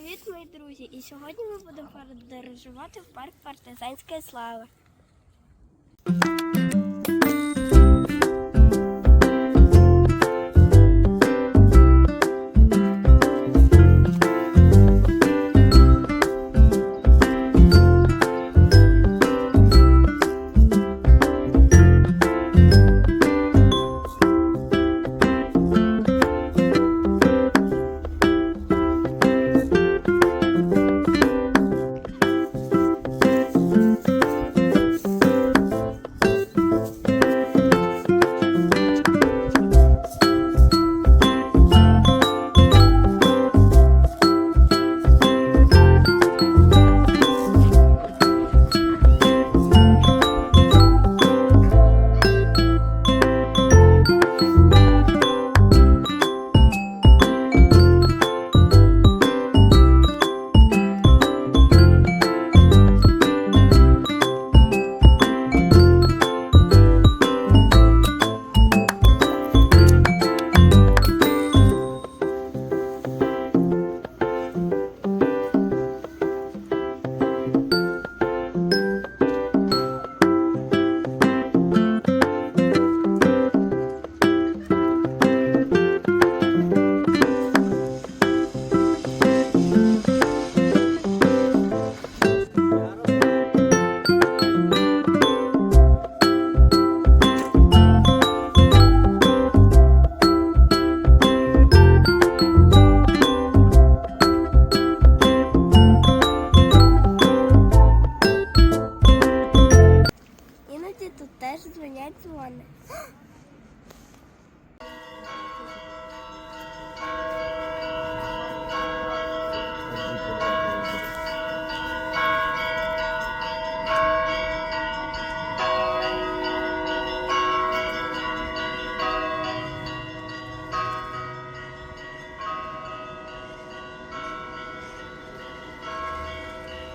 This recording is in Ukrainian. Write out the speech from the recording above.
Привіт, мої друзі! І сьогодні ми будемо подорожувати в парк партизанської слави. That's one.